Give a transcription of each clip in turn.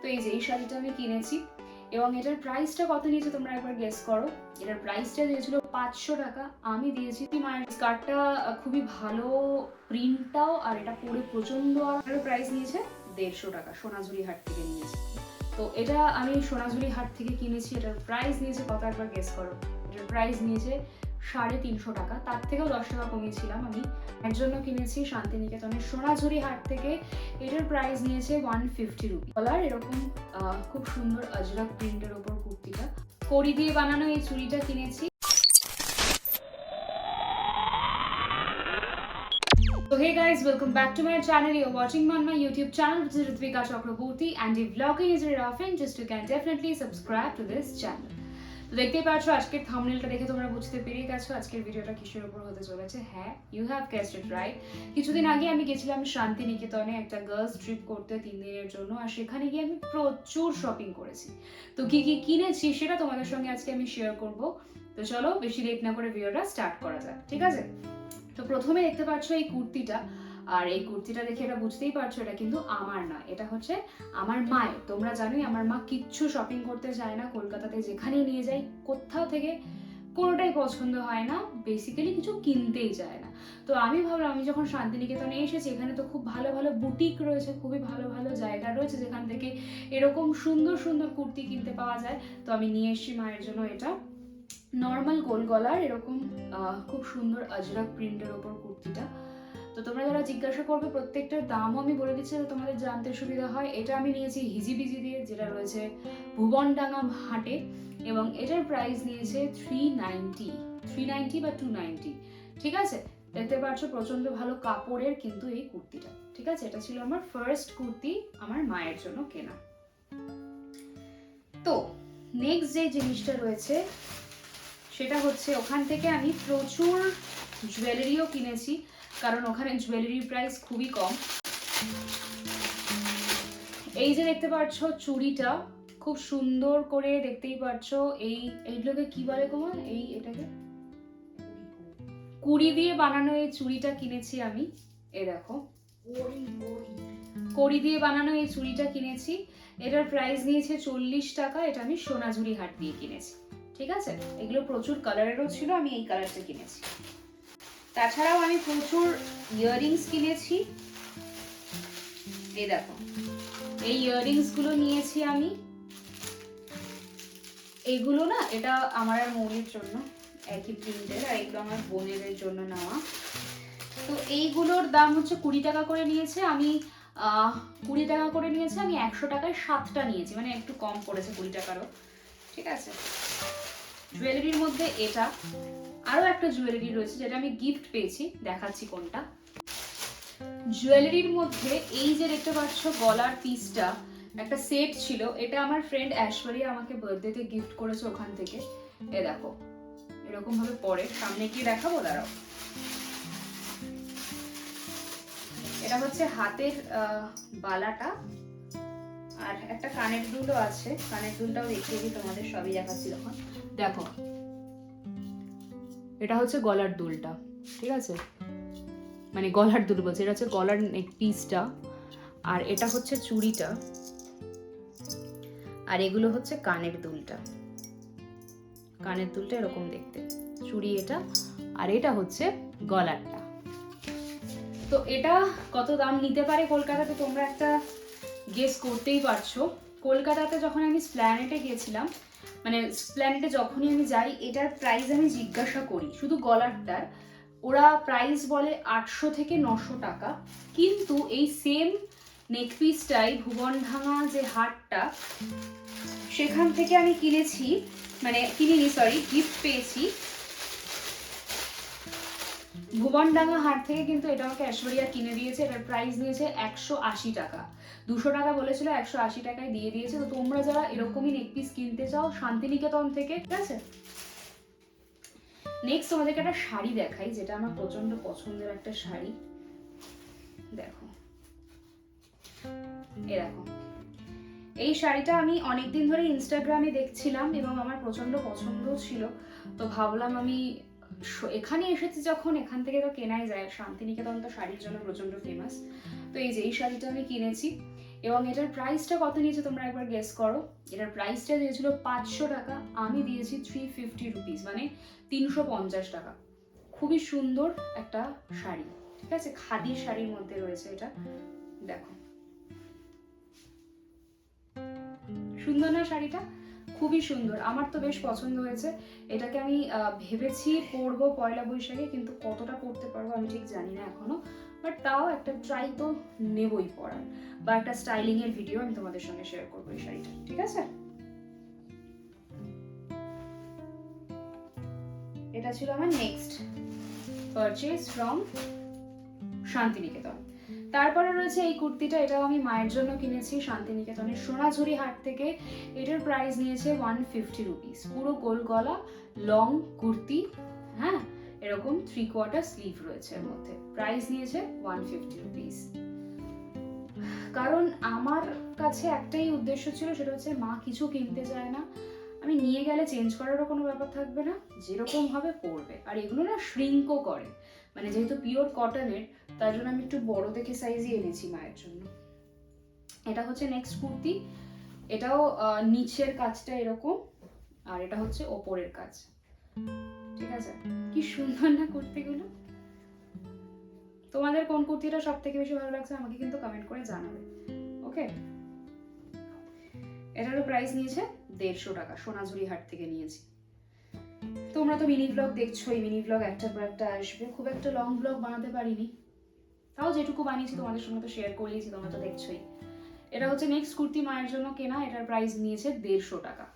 তো এই যে এই শাড়িটা আমি কিনেছি এবং এটার প্রাইসটা কত নিয়েছে তোমরা একবার গেস করো। এটার প্রাইসটা দিয়েছিল পাঁচশো টাকা, আমি দিয়েছি মায়ের স্কার্টটা খুবই ভালো প্রিন্টটাও আর এটা পরে প্রচণ্ড আর প্রাইস নিয়েছে দেড়শো টাকা, সোনাঝুরি হাট থেকে নিয়েছি। তো এটা আমি সোনাঝুরি হাট থেকে কিনেছি, এটার প্রাইস নিয়েছে কত একবার গেস করো। এটার প্রাইস নিয়েছে সাড়ে তিনশো টাকা তার থেকেও দশ টাকা কমিয়েছিলাম আমি এর জন্য কিনেছি শান্তিনিকেতনের সোনাঝুরি হাট থেকে এটার প্রাইস নিয়েছে ওয়ান ফিফটি রুপি কালার এরকম খুব সুন্দর আজরাক প্রিন্টের ওপর কুর্তিটা কড়ি দিয়ে বানানো এই চুড়িটা কিনেছি So hey guys, welcome back to my channel. You're watching me on my YouTube channel, which is Ritvika Chakraborty, and if vlogging is your offering, just you can definitely subscribe to this channel. দেখতেই পাচ্ছ, আজকের থামনেলটা দেখে তোমরা বুঝতে পেরে গেছো আজকের ভিডিওটা কিসের উপর হতে চলেছে। হ্যাঁ you have guessed it right কিছুদিন আগে আমি গেছিলাম শান্তিনিকেতনে একটা গার্লস ট্রিপ করতে তিন দিনের জন্য, আর সেখানে গিয়ে আমি প্রচুর শপিং করেছি। তো কি কি কিনেছি সেটা তোমাদের সঙ্গে আজকে আমি শেয়ার করব। তো চলো, বেশি লেট না করে ভিডিওটা স্টার্ট করা যাক, ঠিক আছে? তো প্রথমে দেখতে পাচ্ছ এই কুর্তিটা। আর এই কুর্তিটা দেখে এটা বুঝতেই পারছ, এটা কিন্তু আমার না এটা হচ্ছে আমার মায়ের। তোমরা জানোই আমার মা কিচ্ছু শপিং করতে চায় না, কলকাতাতে যেখানেই নিয়ে যাই কোথাও থেকে কোনোটাই পছন্দ হয় না বেসিক্যালি কিছু কিনতেই চায় না। তো আমি ভাবলাম, আমি যখন শান্তিনিকেতনে এসেছি, এখানে তো খুব ভালো ভালো বুটিক রয়েছে, খুবই ভালো ভালো জায়গা রয়েছে, যেখান থেকে এরকম সুন্দর সুন্দর কুর্তি কিনতে পাওয়া যায়। তো আমি নিয়ে এসেছি মায়ের জন্য এটা। নর্মাল গোল গলার এরকম খুব সুন্দর আজরাক প্রিন্টের ওপর কুর্তিটা। তো তোমরা যারা জিজ্ঞাসা করবে, প্রত্যেকটার দামও আমি বলে দিচ্ছি যাতে তোমাদের জানতে সুবিধা হয়। এটা আমি নিয়েছি হিজিবিজি দিয়ে, যেটা রয়েছে ভুবনডাঙ্গা হাটে, এবং এটার প্রাইস নিয়েছে থ্রি নাইনটি থ্রি নাইনটি বা টু নাইনটি ঠিক আছে? দেখতে পাচ্ছ প্রচণ্ড ভালো কাপড়ের কিন্তু এই কুর্তিটা। ঠিক আছে? এটা ছিল আমার ফার্স্ট কুর্তি আমার মায়ের জন্য কেনা। তো নেক্সট যে জিনিসটা রয়েছে, সেটা হচ্ছে ওখান থেকে আমি প্রচুর জুয়েলারিও কিনেছি, কারণ ওখানে জুয়েলারির প্রাইস খুবই কম। এই যে দেখতে পাচ্ছ চুড়িটা, খুব সুন্দর করে দেখতেই পাচ্ছ, এই এইগুলোকে কি বলে কোমল এই এটাকে? কুড়ি দিয়ে বানানো এই চুড়িটা কিনেছি আমি, এ দেখো। কড়ি দিয়ে বানানো এই চুড়িটা কিনেছি, এটার প্রাইস নিয়েছে চল্লিশ টাকা, এটা আমি সোনাঝুরি হাট দিয়ে কিনেছি, ঠিক আছে? এগুলো প্রচুর কালারেরও ছিল, আমি এই কালারটা কিনেছি। তাছাড়াও আমি প্রচুর ইয়াররিংস কিনেছি। এই দেখো, এই ইয়াররিংসগুলো নিয়েছি আমি। এইগুলো না, এটা আমার আর মৌলির জন্য, একই প্রিন্টের আর এগুলো আমার বোনের জন্য নেওয়া। তো এইগুলোর দাম হচ্ছে কুড়ি টাকা করে নিয়েছে, আমি কুড়ি টাকা করে নিয়েছে, আমি একশো টাকায় সাতটা নিয়েছি মানে একটু কম পড়েছে কুড়ি টাকারও। ঠিক আছে? জুয়েলারির মধ্যে এটা। আরও একটা জুয়েলারি রয়েছে যেটা আমি গিফট পেয়েছি, দেখাচ্ছি কোনটা। জুয়েলারির মধ্যে এই যে দেখতে পাচ্ছ গলার পিসটা একটা সেট ছিল, এটা আমার ফ্রেন্ড অ্যাশ্বরিয়া আমাকে বার্থডেতে গিফট করেছে ওখান থেকে। এ দেখো, এরকম ভাবে পরে, সামনে গিয়ে দেখাবো, দাঁড়াও। এটা হচ্ছে হাতের বালাটা। আর একটা কানের দুলও আছে, কানের দুলটাও দেখিয়ে দিই, তোমাদের সবই দেখাচ্ছি তখন। দেখো এটা হচ্ছে গলার দুলটা, ঠিক আছে? মানে গলার দুল বলছে, এটা হচ্ছে গলার নেক পিসটা আর এটা হচ্ছে চুড়িটা, আর এগুলো হচ্ছে কানের দুলটা। কানের দুলটা এরকম দেখতে, চুড়ি এটা, আর এটা হচ্ছে গলারটা। তো এটা কত দাম নিতে পারে কলকাতাতে তোমরা একটা গেস করতেই পারছ। কলকাতাতে যখন আমি স্প্ল্যানেটে গিয়েছিলাম মানে স্প্ল্যানেটে যখনই আমি যাই, এটার প্রাইস আমি জিজ্ঞাসা করি। শুধু গলারটার ওরা প্রাইস বলে আটশো থেকে নশো টাকা। কিন্তু এই সেম নেক পিসটাই ভুবনভাঙা যে হাটটা সেখান থেকে আমি কিনেছি মানে কিনিনি সরি গিফট পেয়েছি। ভুবনডাঙ্গা হাট থেকে কিন্তু এটা আমাকে ঐশ্বরিয়া কিনে দিয়েছে। এটার প্রাইস নিয়েছে একশো আশি টাকা। দুশো টাকা বলেছিল, একশো আশি টাকায় দিয়ে দিয়েছে। তো তোমরা যারা এরকমই নেক পিস কিনতে চাও, শান্তিনিকেতন থেকে, ঠিক আছে? নেক্সট তোমাদেরকে একটা শাড়ি দেখাই, যেটা আমার প্রচণ্ড পছন্দের একটা শাড়ি। দেখো। এ দেখো। এই শাড়িটা আমি অনেকদিন ধরে ইনস্টাগ্রামে দেখছিলাম এবং আমার প্রচণ্ড পছন্দ ছিল। তো ভাবলাম আমি এখানে এসেছি যখন, এখান থেকে তো কেনাই যায়। শান্তিনিকেতন তো শাড়ির জন্য প্রচণ্ড ফেমাস তো এই যে, এই শাড়িটা আমি কিনেছি। এবং এটার প্রাইসটা কত নিয়েছে তোমরা একবার গেস করো? এটার প্রাইসটা দিয়েছিল পাঁচশো টাকা, আমি দিয়েছি থ্রি ফিফটি রুপিস মানে তিনশো পঞ্চাশ টাকা। খুবই সুন্দর একটা শাড়ি, ঠিক আছে? খাদির শাড়ির মধ্যে রয়েছে এটা, দেখো। সুন্দর না শাড়িটা? খুবই সুন্দর। আমার তো বেশ পছন্দ হয়েছে। এটাকে আমি ভেবেছি পরবো পয়লা বৈশাখে, কিন্তু কতটা পরতে পারব আমি ঠিক জানি না এখনও। বাট তাও একটা ট্রাই তো নেবই পরার। বা একটা স্টাইলিং এর ভিডিও আমি তোমাদের সঙ্গে শেয়ার করব এই শাড়িটা ঠিক আছে? এটা ছিল আমার নেক্সট পারচেজ ফ্রম শান্তিনিকেতন। তারপরে রয়েছে এই কুর্তিটা, এটাও আমি মায়ের জন্য কিনেছি শান্তিনিকেতনের সোনাঝুরি হাট থেকে। এটার প্রাইস নিয়েছে ওয়ান ফিফটি রুপিস পুরো গোল গলা লং কুর্তি হ্যাঁ? এরকম থ্রি কোয়ার্টার স্লিভ রয়েছে এর মধ্যে। প্রাইস নিয়েছে ওয়ান ফিফটি রুপিস কারণ আমার কাছে একটাই উদ্দেশ্য ছিল, সেটা হচ্ছে মা কিছু কিনতে চায় না। আমি নিয়ে গেলে চেঞ্জ করারও কোনো ব্যাপার থাকবে না, যেরকম ভাবে পরবে। আর এগুলো না শ্রিঙ্কও করে। মানে যেহেতু পিওর কটনের তার জন্য আমি একটু বড় দেখে সাইজই এনেছি মায়ের জন্য। এটা হচ্ছে নেক্সট কুর্তি। এটাও নিচের কাজটা এরকম, আর এটা হচ্ছে ওপরের কাজ। ঠিক আছে? কি সুন্দর না কুর্তিগুলো। তোমাদের কোন কুর্তিটা সব থেকে বেশি ভালো লাগছে আমাকে কিন্তু কমেন্ট করে জানাবে। ওকে এটারও প্রাইস নিয়েছে দেড়শো টাকা, সোনাঝুরি হাট থেকে নিয়েছি। তোমরা তো মিনি ব্লগ দেখছোই মিনি ব্লগ একটার পর একটা আসবে। খুব একটা লং ব্লগ বানাতে পারিনি। তাও যেটুকু বানিয়েছি তোমাদের সঙ্গে তো শেয়ার করিয়েছি, তোমরা তো দেখছোই। এটা হচ্ছে নেক্সট কুর্তি মায়ের জন্য কেনা, এটার প্রাইস নিয়েছে দেড়শো টাকা।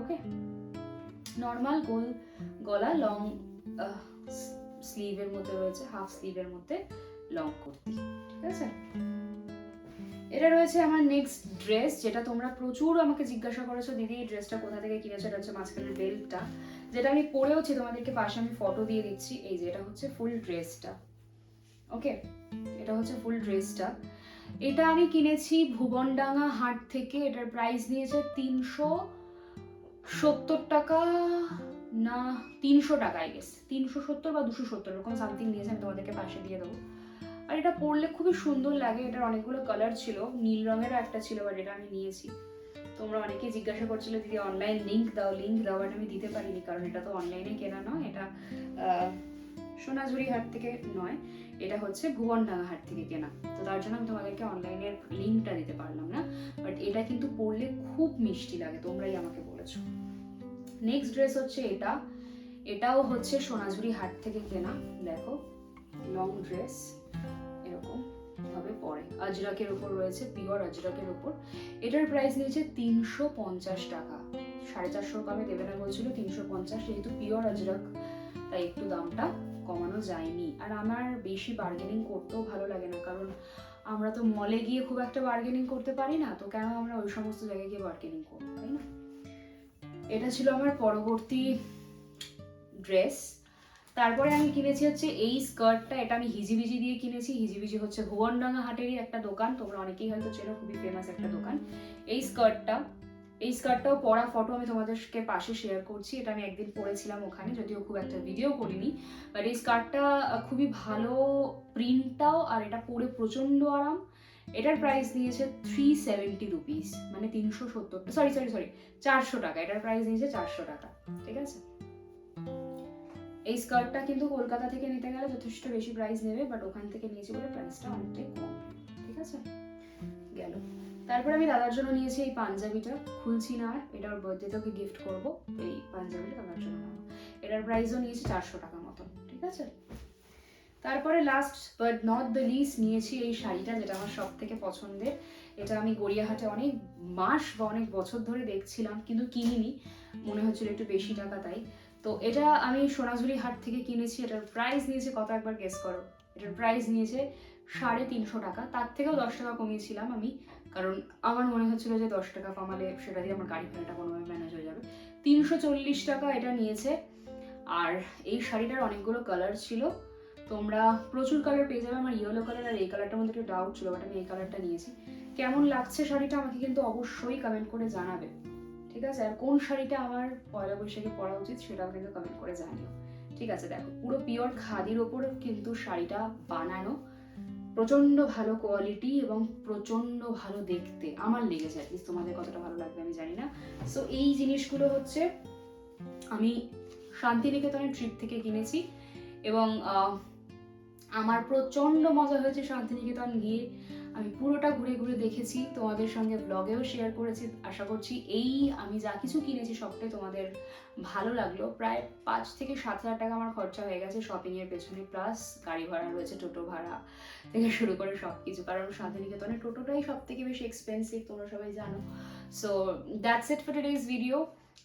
ওকে নর্মাল গোল গলা লং স্লিভের মধ্যে রয়েছে হাফ স্লিভের মধ্যে লং কুর্তি। ঠিক আছে? এটা রয়েছে আমার নেক্সট ড্রেস যেটা তোমরা প্রচুর আমাকে জিজ্ঞাসা করেছ, দিদি, এই ড্রেসটা কোথা থেকে কিনেছো? এটা হচ্ছে মাঝখানের বেল্টটা যেটা আমি পরেওছি, তোমাদেরকে পাশে আমি ফটো দিয়ে দিচ্ছি। এই যে, এটা হচ্ছে ফুল ড্রেসটা ওকে এটা হচ্ছে ফুল ড্রেসটা এটা আমি কিনেছি ভুবনডাঙ্গা হাট থেকে। এটার প্রাইস নিয়েছে তিনশো সত্তর টাকা, না, তিনশো টাকা আই গেস তিনশো সত্তর বা দুশো সত্তর, এরকম সামথিং নিয়েছে আমি তোমাদেরকে পাশে দিয়ে দেবো। আর এটা পরলে খুবই সুন্দর লাগে, এটার অনেকগুলো কালার ছিল, নীল রঙেরও একটা ছিল বাট এটা আমি নিয়েছি। তোমরা অনেকেই জিজ্ঞাসা করছিলে, দিদি অনলাইন লিঙ্ক দাও লিঙ্ক দাও বাট আমি দিতে পারিনি, কারণ এটা তো অনলাইনে কেনা নয়, এটা সোনাঝুরি হাট থেকে নয়, এটা হচ্ছে ভুবনডাঙ্গা হাট থেকে কেনা। তো তার জন্য আমি তোমাদেরকে অনলাইনের লিঙ্কটা দিতে পারলাম না বাট এটা কিন্তু পরলে খুব মিষ্টি লাগে, তোমরাই আমাকে বলেছ। নেক্সট ড্রেস হচ্ছে এটা, এটাও হচ্ছে সোনাঝুরি হাট থেকে কেনা, দেখো। লং ড্রেস এরকম ভাবে পরে। আজরাকের উপর রয়েছে পিওর আজরাকের উপর। এটার প্রাইস নিয়েছে তিনশো পঞ্চাশ টাকা। সাড়ে চারশো কমে দেবে না বলছিল, তিনশো পঞ্চাশ, যেহেতু পিওর আজরাক, তাই একটু দামটা কমানো যায়নি। আর আমার বেশি বার্গেনিং করতেও ভালো লাগে না, কারণ আমরা তো মলে গিয়ে খুব একটা বার্গেনিং করতে পারি না, তো কেন আমরা ওই সমস্ত জায়গায় গিয়ে বার্গেনিং করব, তাই না? এটা ছিল আমার পরবর্তী ড্রেস তারপরে আমি কিনেছি হচ্ছে এই স্কার্টটা এটা আমি হিজিবিজি দিয়ে কিনেছি। হিজিবিজি হচ্ছে ভুবনডাঙ্গা হাটেরই একটা দোকান, তোমরা অনেকেই হয়তো চেনো, খুবই ফেমাস একটা দোকান। এই স্কার্টটা এই স্কার্টটাও পরা ফটো আমি তোমাদেরকে পাশে শেয়ার করছি। এটা আমি একদিন পরেছিলাম ওখানে, যদিও খুব একটা ভিডিও করিনি। বাট এই স্কার্টটা খুবই ভালো প্রিন্টটাও আর এটা পরে প্রচণ্ড আরাম। এটার প্রাইস নিয়েছে থ্রি সেভেন্টি রুপিস মানে তিনশো সত্তর সরি সরি সরি চারশো টাকা। এটার প্রাইস নিয়েছে চারশো টাকা, ঠিক আছে? এই স্কার্টটা কিন্তু কলকাতা থেকে নিতে গেলে যথেষ্ট বেশি প্রাইস নেবে বাট ওখান থেকে নিয়েছি বলে প্রাইসটা অনেকটাই কম, ঠিক আছে? গেল। তারপর আমি দাদার জন্য নিয়েছি এই পাঞ্জাবিটা, খুলছি না আর, এটা ওর বার্থডেতে ওকে গিফট করব, এই পাঞ্জাবিটা দাদার জন্য এটার প্রাইসও নিয়েছি চারশো টাকা মতন, ঠিক আছে? তারপরে last but not the least নিয়েছি এই শাড়িটা, যেটা আমার সব থেকে পছন্দের। এটা আমি গড়িয়াহাটে অনেক মাস বা অনেক বছর ধরে দেখছিলাম, কিন্তু কিনিনি। মনে হচ্ছিল একটু বেশি টাকা তাই। তো এটা আমি সোনাঝুরি হাট থেকে কিনেছি, এটার প্রাইস নিয়েছে কত একবার গেস করো? এটার প্রাইস নিয়েছে সাড়ে তিনশো টাকা, তার থেকেও দশ টাকা কমিয়েছিলাম আমি, কারণ আমার মনে হচ্ছিল যে দশ টাকা কমালে সেটা দিয়ে আমার গাড়ি ভাড়াটা কোনোভাবে ম্যানেজ হয়ে যাবে। তিনশো চল্লিশ টাকা এটা নিয়েছে, আর এই শাড়িটার অনেকগুলো কালার ছিল। তোমরা প্রচুর কালার পেয়ে যাবে, আমার ইয়েলো কালার আর এই কালারটার মধ্যে একটু ডাউট ছিল বাট আমি এই কালারটা নিয়েছি। কেমন লাগছে শাড়িটা আমাকে কিন্তু অবশ্যই কমেন্ট করে জানাবে। ঠিক আছে? আর কোন শাড়িটা আমার পয়লা বৈশাখে পরা উচিত সেটাও কিন্তু কমেন্ট করে জানিও। ঠিক আছে, দেখো, পুরো পিওর খাদির ওপর কিন্তু শাড়িটা বানানো। প্রচণ্ড ভালো কোয়ালিটি এবং প্রচণ্ড ভালো দেখতে। আমার লেগেছে আর তোমাদের কতটা ভালো লাগবে আমি জানি না। সো এই জিনিসগুলো হচ্ছে, আমি শান্তিনিকেতনের ট্রিপ থেকে কিনেছি এবং আমার প্রচণ্ড মজা হয়েছে শান্তিনিকেতন গিয়ে আমি পুরোটা ঘুরে ঘুরে দেখেছি, তোমাদের সঙ্গে ব্লগেও শেয়ার করেছি। আশা করছি এই আমি যা কিছু কিনেছি সবটাই তোমাদের ভালো লাগল। প্রায় পাঁচ থেকে সাত হাজার টাকা আমার খরচা হয়ে গেছে শপিংয়ের পেছনে প্লাস গাড়ি ভাড়া রয়েছে, টোটো ভাড়া থেকে শুরু করে সব কিছু কারণ শান্তিনিকেতনে টোটোটাই সব থেকে বেশি এক্সপেন্সিভ তোমরা সবাই জানো। So that's it for today's video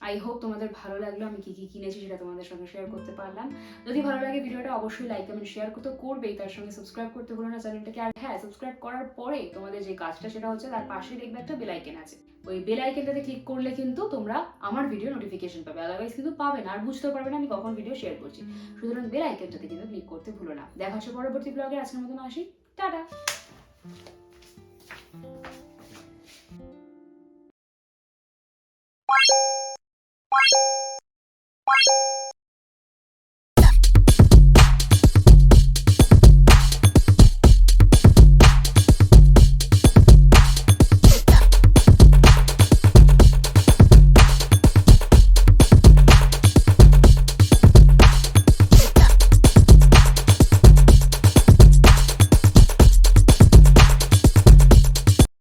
I hope তোমাদের ভালো লাগল, আমি কি কি কিনেছি সেটা তোমাদের সঙ্গে শেয়ার করতে পারলাম। যদি ভালো লাগে ভিডিওটা, অবশ্যই লাইক কমেন্ট শেয়ার করতে করবেই, তার সঙ্গে সাবস্ক্রাইব করতে ভুলো না চ্যানেলটাকে আর হ্যাঁ সাবস্ক্রাইব করার পরে তোমাদের যে কাজটা সেটা হচ্ছে, তার পাশে দেখবে একটা বেল আইকন আছে। ওই বেল আইকনটাতে ক্লিক করলে কিন্তু তোমরা আমার ভিডিও নোটিফিকেশন পাবে। আদারওয়াইজ কিন্তু পাবে না, আর বুঝতে পারবে না আমি কখন ভিডিও শেয়ার করছি। সুতরাং বেল আইকনটাতে কিন্তু ক্লিক করতে ভুলো না। দেখা হচ্ছে পরবর্তী ব্লগে আজকের মতন আসি। টাটা!